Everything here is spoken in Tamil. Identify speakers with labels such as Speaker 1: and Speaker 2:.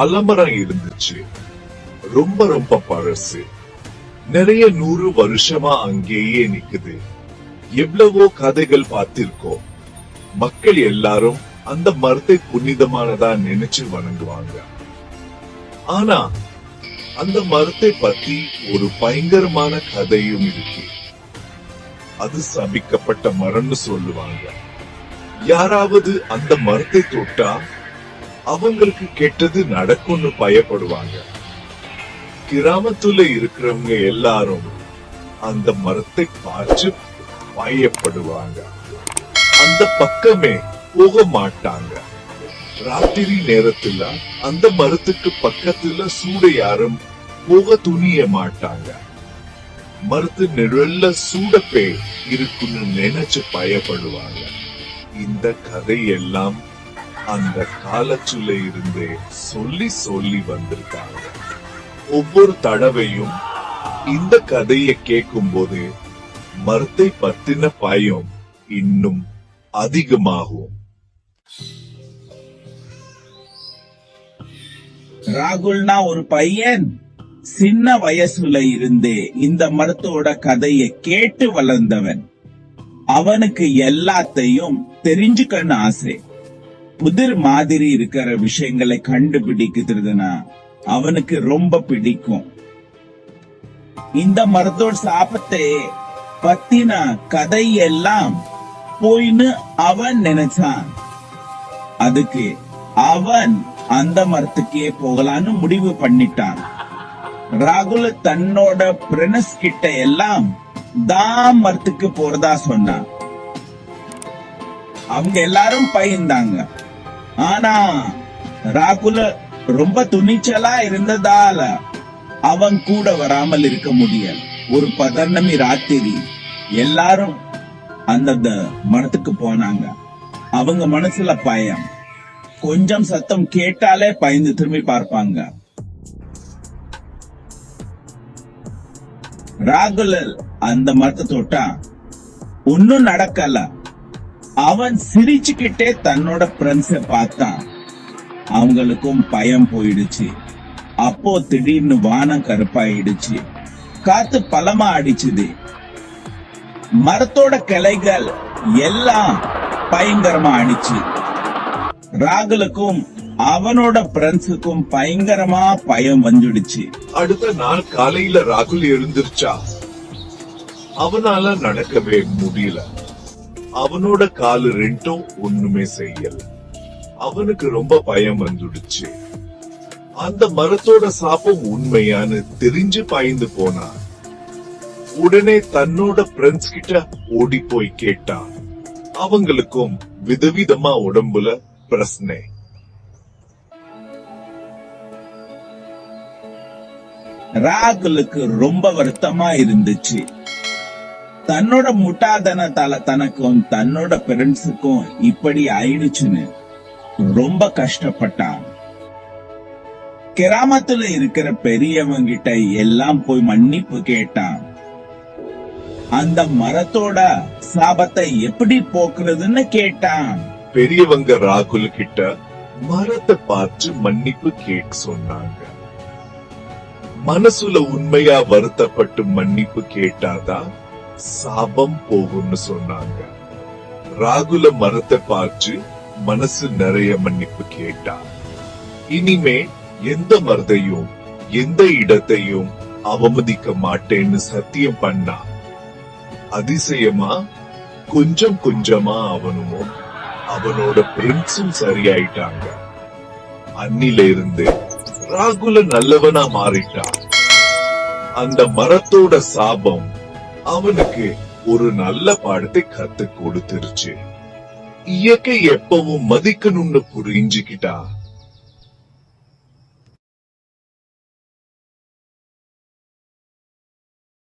Speaker 1: அலமரம் இருந்துச்சு. ரொம்ப ரொம்ப பழசு. நிறைய நூறு வருஷமா அங்கேயே நிக்குது. எவ்வளவோ கதைகள் பார்த்திருக்கோம். மக்கள் எல்லாரும் அந்த மரத்தை புனிதமானதா நினைச்சு வணங்குவாங்க. ஆனா அந்த மரத்தை பத்தி ஒரு பயங்கரமான கதையும் இருக்கு. அது சபிக்கப்பட்ட மரம்னு சொல்லுவாங்க. யாராவது அந்த மரத்தை தொட்டா அவங்களுக்கு கெட்டது நடக்கும்னு பயப்படுவாங்க. கிராமத்துல இருக்கிறவங்க எல்லாரும் அந்த மரத்தை பார்த்து பயப்படுவாங்க. அந்த பக்கமே போக மாட்டாங்க. ராத்திரி நேரத்துல அந்த மரத்துக்கு பக்கத்துல சூட யாரும் போக துணிய மாட்டாங்க. மரத்து நிழல்ல சூடப்பே இருக்குன்னு நினைச்சு பயப்படுவாங்க. இந்த கதையெல்லாம் அந்த காலச்சுல இருந்தே சொல்லி சொல்லி வந்திருக்காங்க. ஒவ்வொரு தடவையும் இந்த கதையை கேட்கும்போது மரத்தை பத்தின பயம் இன்னும் அதிகமாகும்.
Speaker 2: ராகுல்னா ஒரு பையன். சின்ன வயசுல இருந்தே இந்த மரத்தோட கதைய கேட்டு வளர்ந்தவன். அவனுக்கு எல்லாத்தையும் தெரிஞ்சுக்கன்னு ஆசை. புதிர் மாதிரி இருக்கிற விஷயங்களை கண்டுபிடிக்கிறதுனா அவனுக்கு ரொம்ப பிடிக்கும். இந்த மரத்தோட சாபத்தை பத்தின கதையெல்லாம் போயின்னு அவன் நினைச்சான். அதுக்கு அவன் அந்த மரத்துக்கே போகலான்னு முடிவு பண்ணிட்டான். ராகுல தன்னோட பிரனஸ் கிட்ட எல்லாம் தாம் மரத்துக்கு போறதா சொன்னான். அவங்க எல்லாரும் பயந்தாங்க. ஆனா ராகுல ரொம்ப துணிச்சலா இருந்ததால அவன் கூட வராமல் இருக்க முடியல. ஒரு பதர்ணமி ராத்திரி எல்லாரும் அந்த மனத்துக்கு போனாங்க. அவங்க மனசுல பயம். கொஞ்சம் சத்தம் கேட்டாலே பயந்து திரும்பி பார்ப்பாங்க. ராகுலல் அந்த மரத்தை தொட்டா ஒன்னும் நடக்கல. அவன் சிரிச்சுக்கிட்டே தன்னோட ஃப்ரெண்ட்ஸ பார்த்தான். அவங்களுக்கும் பயம் போயிடுச்சு. அப்போ திடீர்னு வானம் கருப்பாயிடுச்சு. காத்து பலமா அடிச்சுது. மரத்தோட கிளைகள் எல்லாம் பயங்கரமா அடிச்சு. ராகுலுக்கும் அவனோட ஃப்ரெண்ட்ஸுக்கும் பயங்கரமா பயம் வந்துடுச்சு.
Speaker 1: அடுத்த நாள் காலையில ராகுல் எழுந்திருச்சா? அவனால நடக்கவே முடியல. அவனோட காலு ரெண்டும் ஒண்ணுமே செய்யல. அவனுக்கு ரொம்ப பயம் வந்துடுச்சு. அந்த மரத்தோட சாபம் உண்மையான்னு தெரிஞ்சு பயந்து போனான் உடனே தன்னோட ஃப்ரெண்ட்ஸ் கிட்ட ஓடி போய் கேட்டான். அவங்களுக்கும் விதவிதமா உடம்புல பிரச்சனை.
Speaker 2: ராகுலுக்கு ரொம்ப வருத்தமா இருந்துச்சு. தன்னோட முட்டாதனத்தால தனக்கும் தன்னோட பேரண்ட்ஸுக்கும் இப்படி ஆயிடுச்சுன்னு ரொம்ப கஷ்டப்பட்டான். கிராமத்துல இருக்கிற பெரியவங்க கிட்ட எல்லாம் போய் மன்னிப்பு கேட்டான். அந்த மரத்தோட சாபத்தை எப்படி போக்குறதுன்னு கேட்டான்.
Speaker 1: பெரியவங்க ராகுல் கிட்ட மரத்தை பார்த்து மன்னிப்பு கேட்க சொன்னாங்க. மனசுல உண்மையா வருத்தப்பட்டு மன்னிப்பு கேட்டாதான் சாபம் போகும்னு சொன்னாங்க. ராகுல மரத்தை பார்த்து மனசு நிறைய மன்னிப்பு கேட்டா. இனிமே எந்த மரத்தையும் எந்த இடத்தையும் அவமதிக்க மாட்டேன்னு சத்தியம் பண்ணா. அதிசயமா? கொஞ்சம் கொஞ்சமா அவனும் அவனோட பிரின்ஸும் சரியாயிட்டாங்க. அன்னில இருந்து ராகுல நல்லவனா மாறிட்டான் அந்த மரத்தோட சாபம் அவனுக்கு ஒரு நல்ல பாடத்தை கத்து கொடுத்துருச்சு. இயற்கை எப்பவும் மதிக்கணும்னு புரிஞ்சுக்கிட்டா